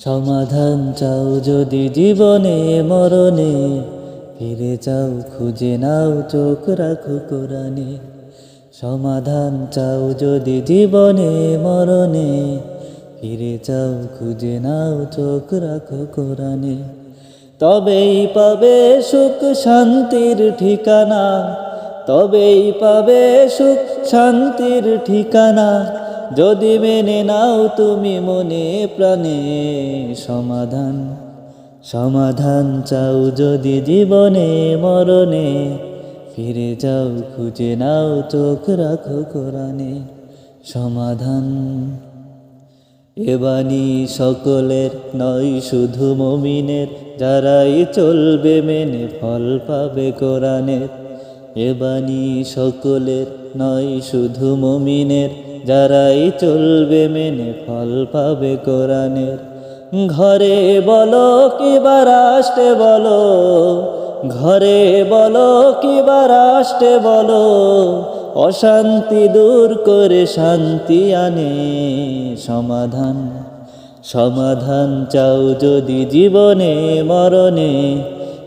সমাধান চাও যদি জীবনে, মরণে, ফিরে যাও খুঁজে নাও, চোখ রাখো কোরআনে। সমাধান চাও যদি জীবনে, মরণে, ফিরে যাও খুঁজে নাও, চোখ রাখো কোরআনে। তবেই পাবে সুখ শান্তির ঠিকানা, তবেই পাবে সুখ শান্তির ঠিকানা। যদি মেনে নাও তুমি মনে প্রাণে সমাধান সমাধান চাও যদি জীবনে মরণে, ফিরে যাও খুঁজে নাও চোখ রাখো কোরআনে সমাধান। এবানি সকলের নয়, শুধু মমিনের, যারাই চলবে মেনে ফল পাবে কোরআনের। এবানি সকলের নয়, শুধু মমিনের যারাই চলবে মেনে ফল পাবে কোরআনের। ঘরে বলো কিবা রাষ্ট্রে বলো, ঘরে বলো কিবা রাষ্ট্রে বলো, অশান্তি দূর করে শান্তি আনে সমাধান। সমাধান চাও যদি জীবনে, মরণে,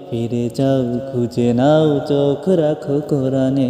ফিরে যাও খুঁজে নাও, চোখ রাখো কোরআনে।